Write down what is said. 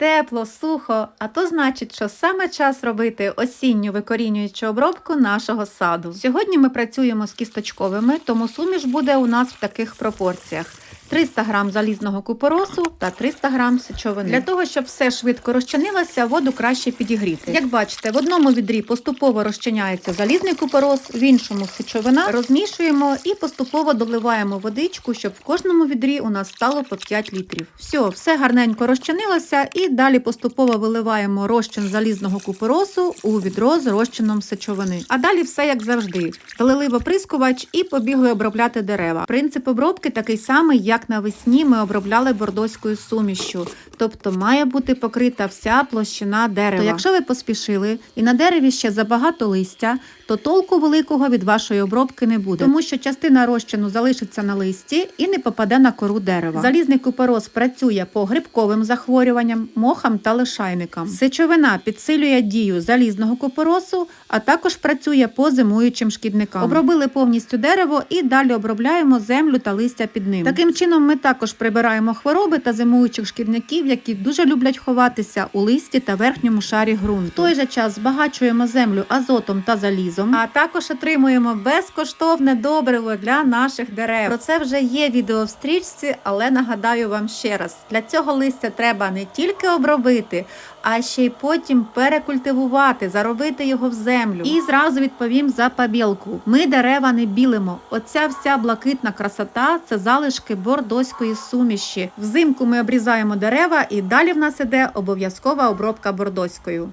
тепло, сухо, а то значить, що саме час робити осінню викорінюючу обробку нашого саду. Сьогодні ми працюємо з кісточковими, тому суміш буде у нас в таких пропорціях. 300 г залізного купоросу та 300 г сечовини. Для того, щоб все швидко розчинилося, воду краще підігріти. Як бачите, в одному відрі поступово розчиняється залізний купорос, в іншому сечовина. Розмішуємо і поступово доливаємо водичку, щоб в кожному відрі у нас стало по 5 літрів. Все, все гарненько розчинилося і далі поступово виливаємо розчин залізного купоросу у відро з розчином сечовини. А далі все як завжди. Залили в оприскувач і побігли обробляти дерева. Принцип обробки такий самий, як навесні ми обробляли бордоською сумішшю, тобто має бути покрита вся площина дерева. То якщо ви поспішили і на дереві ще забагато листя, то толку великого від вашої обробки не буде, тому що частина розчину залишиться на листі і не попаде на кору дерева. Залізний купорос працює по грибковим захворюванням, мохам та лишайникам. Сечовина підсилює дію залізного купоросу, а також працює по зимуючим шкідникам. Обробили повністю дерево і далі обробляємо землю та листя під ним. Таким чином ми також прибираємо хвороби та зимуючих шкідників, які дуже люблять ховатися у листі та верхньому шарі ґрунту. В той же час збагачуємо землю азотом та залізом, а також отримуємо безкоштовне добриво для наших дерев. Про це вже є відео в стрічці, але нагадаю вам ще раз: для цього листя треба не тільки обробити, а ще й потім перекультивувати, заробити його в землю. І зразу відповім за побілку. Ми дерева не білимо. Оця вся блакитна красота це залишки бордоської суміші. Взимку ми обрізаємо дерева, і далі в нас іде обов'язкова обробка бордоською.